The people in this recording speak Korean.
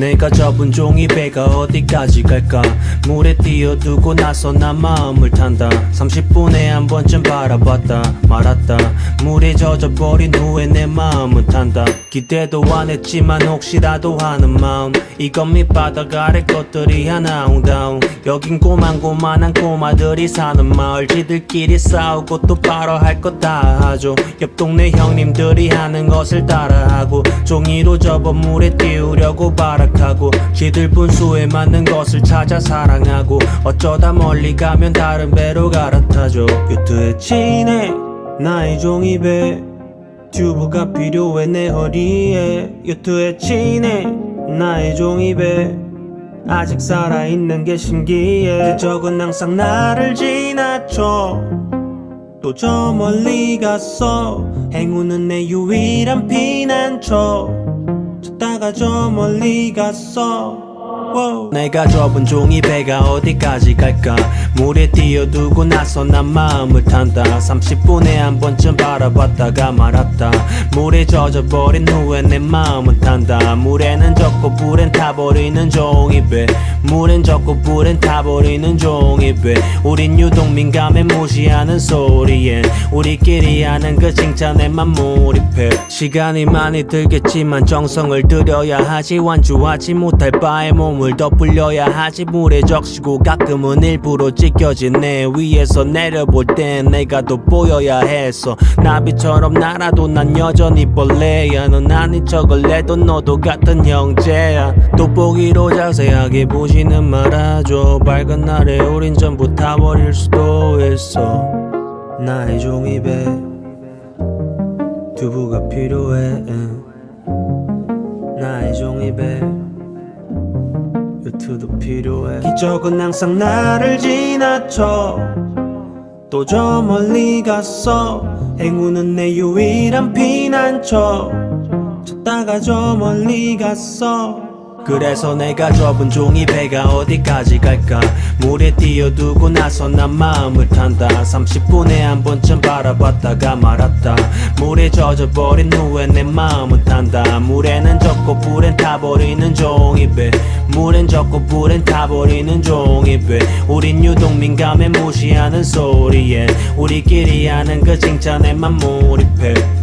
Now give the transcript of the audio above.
내가 접은 종이배가 어디까지 갈까? 물에 띄어두고 나서 난 마음을 탄다. 30분에 한 번쯤 바라봤다 말았다. 물에 젖어버린 후에 내 마음은 탄다. 기대도 안 했지만 혹시라도 하는 마음. 이건 밑바닥 아래 것들이 하나 웅다웅. 여긴 고만고만한 꼬마들이 사는 마을. 지들끼리 싸우고 또 바로 할 것 다 하죠. 옆 동네 형님들이 하는 것을 따라하고 종이로 접어 물에 띄우려고 발 악하고. 지들 분수에 맞는 것을 찾아 사랑하고 어쩌다 멀리 가면 다른 배로 갈아타죠. 요트에 치네 나의 종이배. 튜브가 필요해 내 허리에. 요트에 치네 나의 종이배. 아직 살아있는 게 신기해. 적은 항상 나를 지나쳐. 또 저 멀리 갔어. 행운은 내 유일한 피난처 찾다가 저 멀리 갔어. 와우. 내가 접은 종이배가 어디까지 갈까? 물에 띄어두고 나서 난 마음을 탄다. 30분에 한 번쯤 바라봤다가 말았다. 물에 젖어버린 후에 내 마음은 탄다. 물에는 젖고 불엔 타 버리는 종이배. 물엔 젖고 불엔 타버리는 종이배. 우린 유독 민감해 무시하는 소리엔 우리끼리 하는 그 칭찬에만 몰입해. 시간이 많이 들겠지만 정성을 들여야 하지. 완주하지 못할 바에 몸을 더 불려야 하지. 물에 적시고 가끔은 일부러 찢겨진 내 위에서 내려볼 땐 내가 더 보여야 했어 나비처럼 날아도 난 여전히 벌레야. 넌 아닌 척을 해도 너도 같은 형제야 돋보기로 자세하게 보지는 말아줘. 밝은 날에 우린 전부 타버릴 수도 있어. 나의 종이배 두부가 필요해. 응. 나의 종이배 요트도 필요해. 기적은 항상 나를 지나쳐. 또 저 멀리 갔어. 행운은 내 유일한 피난처. 찾다가 저 멀리 갔어 그래서 내가 접은 종이 배가 어디까지 갈까? 물에 띄어두고 나서 난 마음을 탄다. 30분에 한 번쯤 바라봤다가 말았다. 물에 젖어버린 후에 내 마음은 탄다. 물에는 젖고 불엔 타버리는 종이배. 물엔 젖고 불엔 타버리는 종이배. 우린 유독 민감해 무시하는 소리에 우리끼리 하는 그 칭찬에만 몰입해